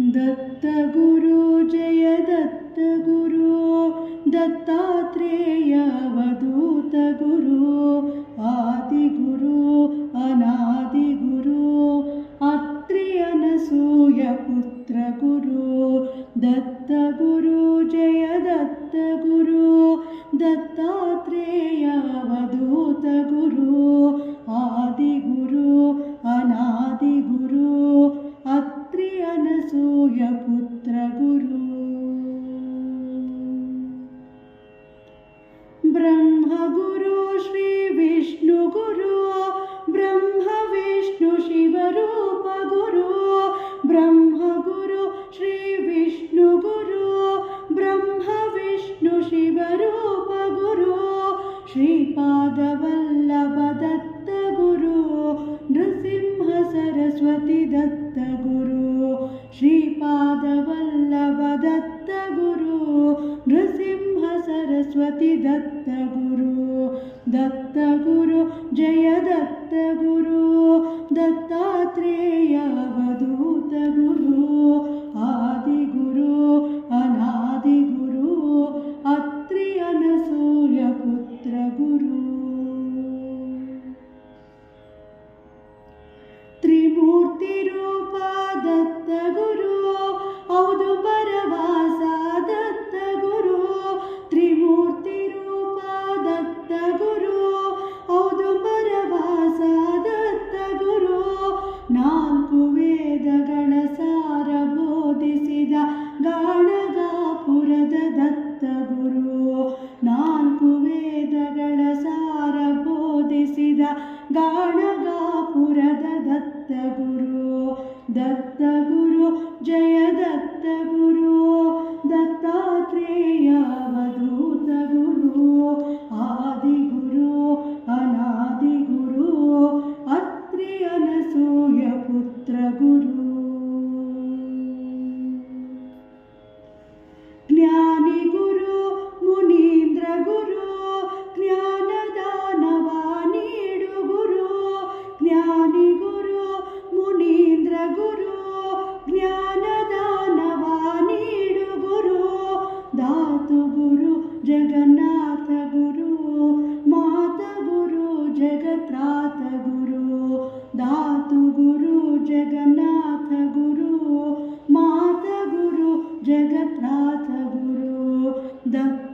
दत्तगुरु जय दत्तगुरु दत्तात्रेयवधूतगुरु आदिगुरु अनादिगुरु अत्र्यनसूयपुत्रगुरु दत्तगुरु जय दत्तगुरु दत्तात्रेयवधूतगुरु ब्रह्मगुरु श्रीविष्णुगुरु ब्रह्मविष्णुशिवरूपगुरु ब्रह्मगुरु श्रीविष्णुगुरु ब्रह्मविष्णुशिवरूपगुरु श्रीपादवल्लभदत्तगुरु नृसिंहसरस्वती दत्तगुरु श्रीपादवल्लभदत्तगुरु नृसिंहसरस्वती दत्तगुरु। दत्तगुरु जय दत्तगुरु। दत्तात्रेयवधूतगुरु गापुरदत्त गुरु दत्त जय दत्तगुरु गुरु जगन्नाथ गुरु मात गुरु जग्राथ गुरु दातु गुरु जगन्नाथ गुरु मात गुरु जग्रात्थ गुरु दत्